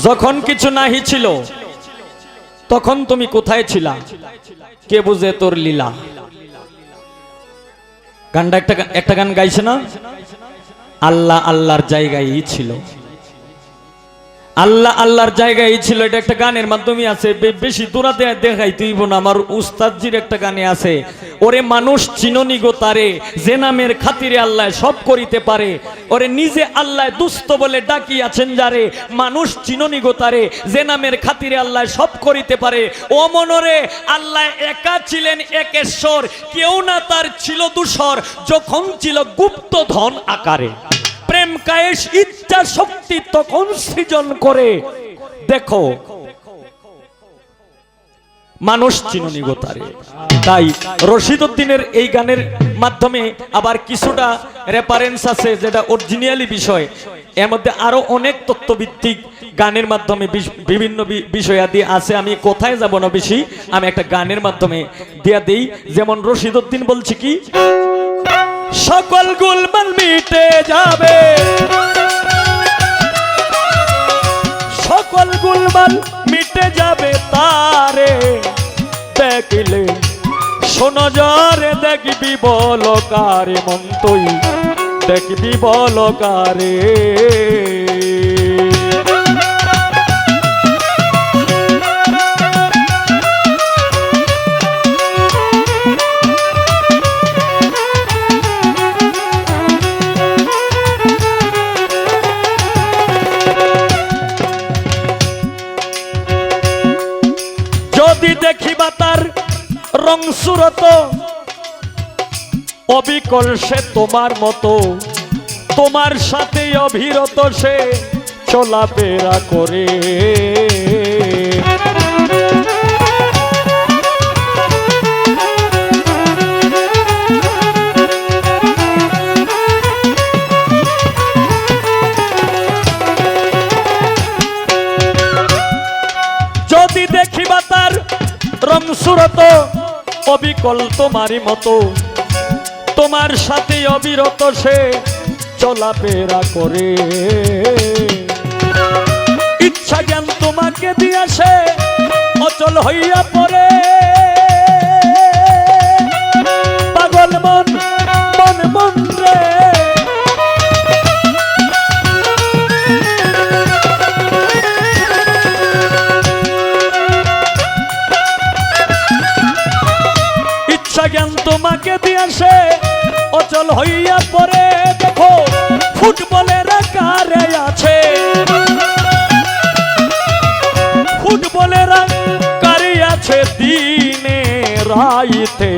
যখন কিছু নাহি ছিল, তখন তুমি কোথায় ছিলা? কে বুঝে তোর লীলা? গানটা একটা একটা গান গাইছে না? আল্লাহ আল্লাহর জায়গায়ই ছিল। আল্লাহ আল্লাহর জায়গায় ছিল, এটা একটা গানের মাধ্যমে আছে। বেশি দূরাতে দেখাই তুইব না, আমার উস্তাদজির একটা গানে আছে। ওরে মানুষ চিননি গো তারে, যে নামের খাতিরে আল্লাহ সব করিতে পারে। ওরে নিজে আল্লাহ দুস্থ বলে ডাকি আছেন যারে, মানুষ চিননি গো তারে, যে নামের খাতিরে আল্লাহ সব করিতে পারে। ও মনরে, আল্লাহ একা ছিলেন একেশ্বর, কেউ না তার ছিল দুসর যখন ছিল গুপ্ত ধন আকারে। কায়েশ ইচ্ছা শক্তি তখন সৃজন করে। দেখো, মানুষ চিনুনি তাই রশিদুদ্দিনের এই গানের মাধ্যমে আবার কিছুটা রেফারেন্স আছে যেটা অরিজিনালি বিষয়। এর মধ্যে আরও অনেক তত্ত্বভিত্তিক গানের মাধ্যমে বিভিন্ন বিষয়াদি আছে। আমি কোথায় যাব না বেশি, আমি একটা গানের মাধ্যমে দিয়া দেই। যেমন রশিদুদ্দিন বলছি কি, সকল গুলমাল মিটে যাবে মিটে যাবে তারে। দেখলে শোনো জরে দেখবি বল কারে মন তুই। দেখবি বল কারে সুরত। অবিকল সে তোমার মতো তোমার সাথে অভিরত সে চলাফেরা করে। যদি দেখিবা তার অবিকল তোমারই মতো। তোমার সাথে অবিরত সে চলাফেরা করে। ইচ্ছা জ্ঞান তোমাকে দিয়ে সে অচল হইয়া পড়ে। পাগল মন দিয়েছে অচল হইয়া পড়ে, দেখো, ফুটবলের আকারে আছে। ফুটবলের আকারে আছে দিনে, রাইতে।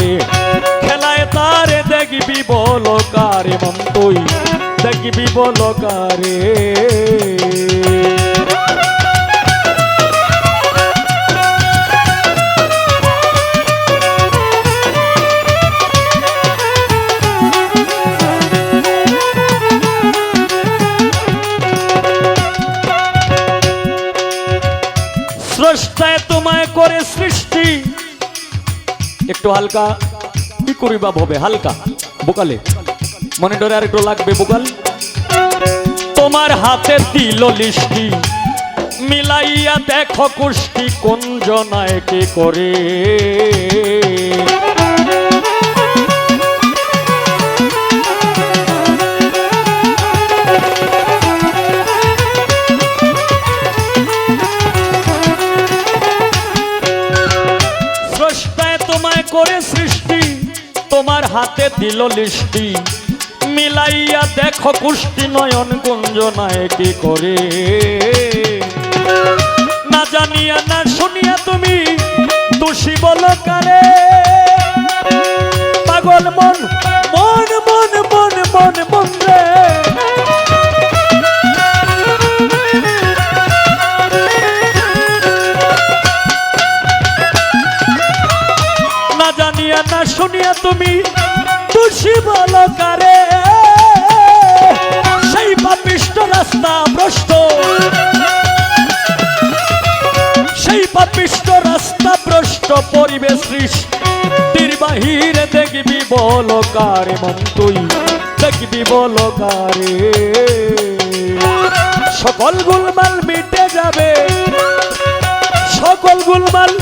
খেলায় তারে দেখবি বল কারে মন তুই দেখবি বল কারে একটু হালকা। কি করিবা ভবে? হালকা। বোকালে। মনে ডরে আর একটু লাগবে বোকাল। তোমার হাতে দিল লিষ্টি। মিলাইয়া দেখো কুষ্টি, কোন জনায় কে করে? দিল লিষ্টি। মিলাইয়া দেখো কুষ্টি নয়ন গুঞ্জনায় কি করে। না জানিয়া, না শুনিয়া তুমি দোষী বলো কারে। পাগল মন মন মন মন মন মন রে। বল কারে মন দেখবি বল কারে সকল গুলমাল মিটে যাবে, সকল গুলমাল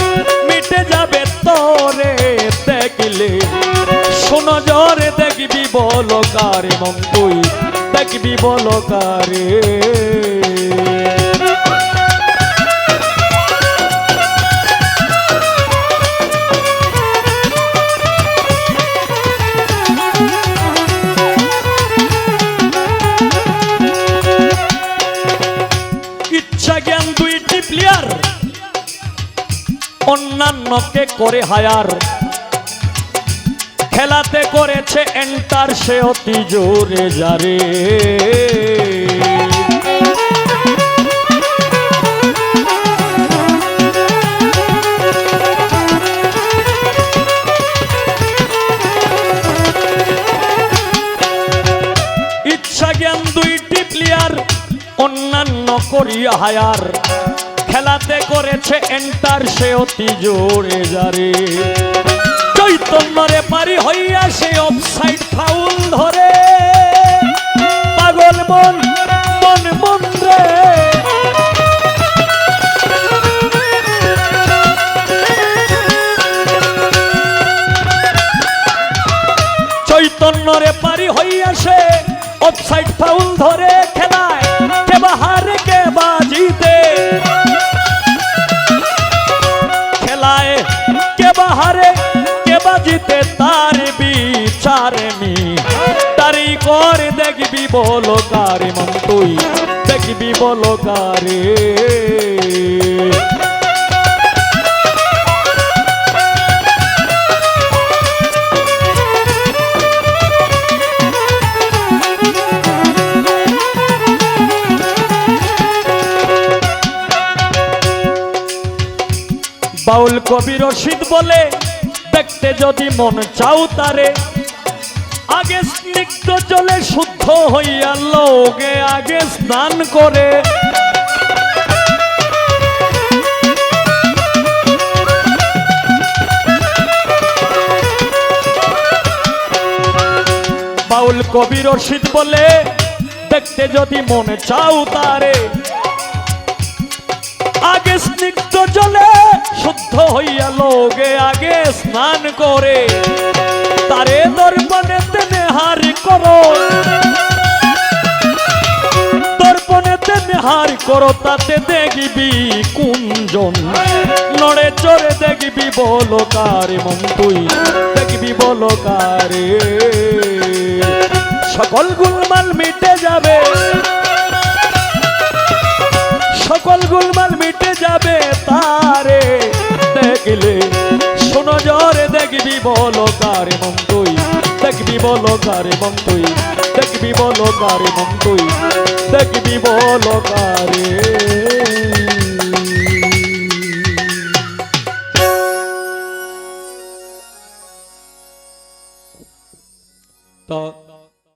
মিটে যাবে তরে দেখলে। শোনো জরে দেখবি বলো কারে মন দেখবি বলো কারে অন্যান্যকে করে হায়ার। খেলাতে করেছে এন্টার সে অতি জোরে যারে ইচ্ছা জ্ঞান দুইটি প্লেয়ার অন্যান্য করিয়া হায়ার। করেছে এন্টার, সে অতি জোরে যারে চৈতন্যরে পারি হইয়া সে অফসাইড ফাউল ধরে। পাগল মন মন মন রে। চৈতন্যরে পারি হইয়া সে অফসাইড ফাউল ধরে খেলায়। করে দেখবি বলো কারে মন তুই? দেখবি বলো কারে। বাউল কবি রশিদ বলে, দেখতে যদি মন চাও তারে আগে স্নিগ্ধ জলে শুদ্ধ হইয়া লোকে আগে স্নান করে। বাউল কবি রশিদ বলে, দেখতে যদি মনে চাও তারে। আগে স্নিগ্ধ জলে শুদ্ধ হইয়া লোকে আগে স্নান করে। করো তাতে দেখবি কুঞ্জন। নড়ে চড়ে দেখবি বলো কারে মন তুই দেখবি বলো কারে সকল গুলমাল মিটে যাবে। সকল গুলমাল মিটে যাবে তারে। দেখলে শোনো জরে দেখবি বলো কারে মন তুই দেখবি বলো কারে মন তুই দেখবি বলো কারে মন তুই দেখবি বলো কারে।